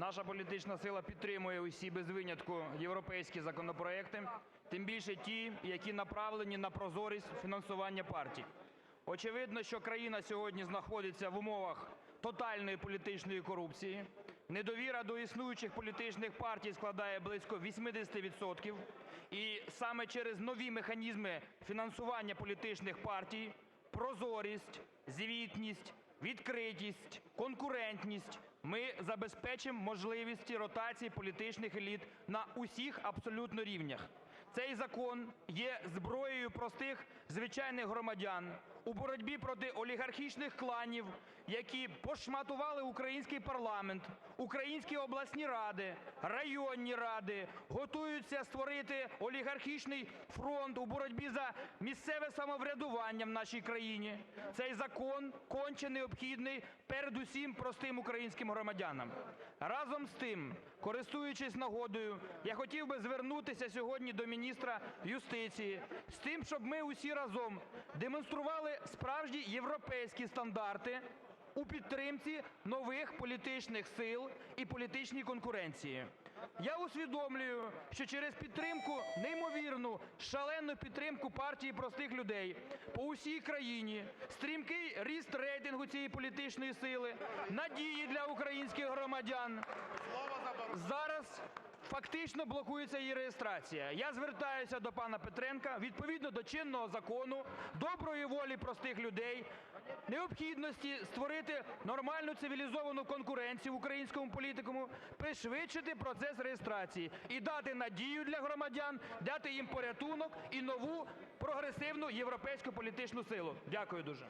наша політична сила підтримує усі без винятку європейські законопроекти, тим більше ті, які направлені на прозорість фінансування партій. Очевидно, що країна сьогодні знаходиться в умовах тотальної політичної корупції, недовіра до існуючих політичних партій складає близько 80 відсотків. І саме через нові механізми фінансування політичних партій прозорість, звітність, відкритість, конкурентність ми забезпечимо можливості ротації політичних еліт на усіх абсолютно рівнях. Цей закон є зброєю простих звичайних громадян у боротьбі проти олігархічних кланів, які пошматували український парламент, українські обласні ради, районні ради, готуються створити олігархічний фронт у боротьбі за місцеве самоврядування в нашій країні. Цей закон конче необхідний передусім простим українським громадянам. Разом з тим, користуючись нагодою, я хотів би звернутися сьогодні до міністра юстиції з тим, щоб ми усі разом демонстрували справжні європейські стандарти у підтримці нових політичних сил і політичній конкуренції. Я усвідомлюю, що через підтримку, неймовірну, шалену підтримку партії простих людей по усій країні, стрімкий ріст рейтингу цієї політичної сили, надії для українських громадян, фактично блокується її реєстрація. Я звертаюся до пана Петренка відповідно до чинного закону, доброї волі простих людей, необхідності створити нормальну цивілізовану конкуренцію в українському політикуму, пришвидшити процес реєстрації і дати надію для громадян, дати їм порятунок і нову прогресивну європейську політичну силу. Дякую дуже.